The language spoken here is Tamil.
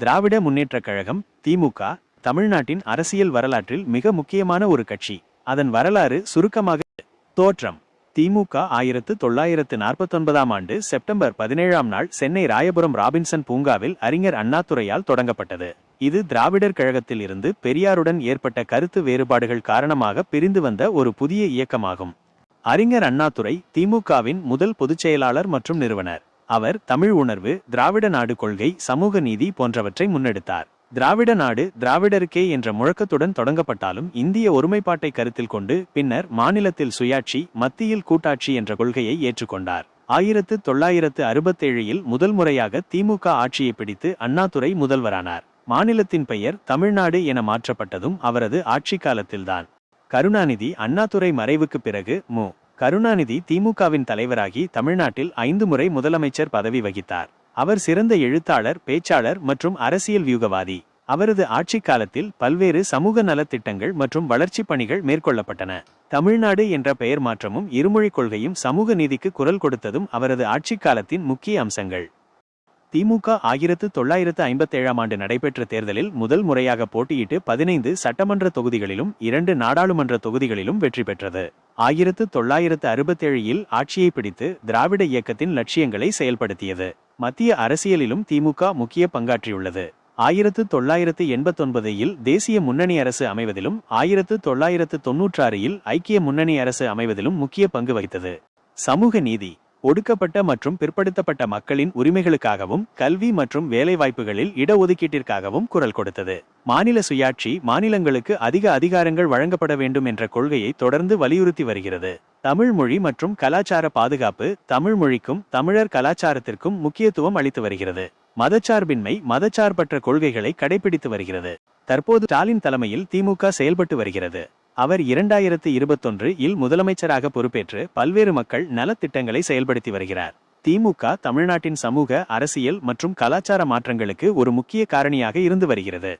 திராவிட முன்னேற்றக் கழகம் திமுக தமிழ்நாட்டின் அரசியல் வரலாற்றில் மிக முக்கியமான ஒரு கட்சி. அதன் வரலாறு சுருக்கமாக தோற்றம். திமுக ஆயிரத்து தொள்ளாயிரத்து நாற்பத்தொன்பதாம் ஆண்டு செப்டம்பர் பதினேழாம் நாள் சென்னை ராயபுரம் ராபின்சன் பூங்காவில் அறிஞர் அண்ணாதுரையால் தொடங்கப்பட்டது. இது திராவிடர் கழகத்தில் இருந்து பெரியாருடன் ஏற்பட்ட கருத்து வேறுபாடுகள் காரணமாக பிரிந்து வந்த ஒரு புதிய இயக்கமாகும். அறிஞர் அண்ணாதுரை திமுகவின் முதல் பொதுச் செயலாளர் மற்றும் நிறுவனர். அவர் தமிழ் உணர்வு திராவிட நாடு கொள்கை சமூக நீதி போன்றவற்றை முன்னெடுத்தார். திராவிட நாடு திராவிடருக்கே என்ற முழக்கத்துடன் தொடங்கப்பட்டாலும் இந்திய ஒருமைப்பாட்டை கருத்தில் கொண்டு பின்னர் மாநிலத்தில் சுயாட்சி மத்தியில் கூட்டாட்சி என்ற கொள்கையை ஏற்றுக்கொண்டார். ஆயிரத்து தொள்ளாயிரத்து அறுபத்தேழில் முதல் முறையாக திமுக ஆட்சியை பிடித்து அண்ணாதுரை முதல்வரானார். மாநிலத்தின் பெயர் தமிழ்நாடு என மாற்றப்பட்டதும் அவரது ஆட்சி காலத்தில்தான் கருணாநிதி அண்ணாதுரை மறைவுக்கு பிறகு மு. கருணாநிதி திமுகவின் தலைவராகி தமிழ்நாட்டில் ஐந்து முறை முதலமைச்சர் பதவி வகித்தார். அவர் சிறந்த எழுத்தாளர் பேச்சாளர் மற்றும் அரசியல் வியூகவாதி. அவரது ஆட்சி காலத்தில் பல்வேறு சமூக நலத்திட்டங்கள் மற்றும் வளர்ச்சிப் பணிகள் மேற்கொள்ளப்பட்டன. தமிழ்நாடு என்ற பெயர் மாற்றமும் இருமொழிக் கொள்கையும் சமூக நீதிக்கு குரல் கொடுத்ததும் அவரது ஆட்சி காலத்தின் முக்கிய அம்சங்கள். திமுக ஆயிரத்து தொள்ளாயிரத்து ஐம்பத்தேழாம் ஆண்டு நடைபெற்ற தேர்தலில் முதல் முறையாக போட்டியிட்டு பதினைந்து சட்டமன்ற தொகுதிகளிலும் இரண்டு நாடாளுமன்ற தொகுதிகளிலும் வெற்றி பெற்றது. ஆயிரத்து தொள்ளாயிரத்து அறுபத்தேழில் ஆட்சியை பிடித்து திராவிட இயக்கத்தின் லட்சியங்களை செயல்படுத்தியது. மத்திய அரசியலிலும் திமுக முக்கிய பங்காற்றியுள்ளது. ஆயிரத்து தொள்ளாயிரத்து எண்பத்தொன்பதில் தேசிய முன்னணி அரசு அமைவதிலும் ஆயிரத்து தொள்ளாயிரத்து தொன்னூற்றாறில் ஐக்கிய முன்னணி அரசு அமைவதிலும் முக்கிய பங்கு வகித்தது. சமூக நீதி. ஒடுக்கப்பட்ட மற்றும் பிற்படுத்தப்பட்ட மக்களின் உரிமைகளுக்காகவும் கல்வி மற்றும் வேலைவாய்ப்புகளில் இடஒதுக்கீட்டிற்காகவும் குரல் கொடுத்தது. மாநில சுயாட்சி மாநிலங்களுக்கு அதிக அதிகாரங்கள் வழங்கப்பட வேண்டும் என்ற கொள்கையை தொடர்ந்து வலியுறுத்தி வருகிறது. தமிழ் மொழி மற்றும் கலாச்சார பாதுகாப்பு தமிழ் மொழிக்கும் தமிழர் கலாச்சாரத்திற்கும் முக்கியத்துவம் அளித்து வருகிறது. மதச்சார்பின்மை மதச்சார்பற்ற கொள்கைகளை கடைபிடித்து வருகிறது. தற்போது ஸ்டாலின் தலைமையில் திமுக செயல்பட்டு வருகிறது. அவர் இரண்டாயிரத்து இருபத்தொன்று இல் முதலமைச்சராக பொறுப்பேற்று பல்வேறு மக்கள் நலத்திட்டங்களை செயல்படுத்தி வருகிறார். திமுக தமிழ்நாட்டின் சமூக அரசியல் மற்றும் கலாச்சார மாற்றங்களுக்கு ஒரு முக்கிய காரணியாக இருந்து வருகிறது.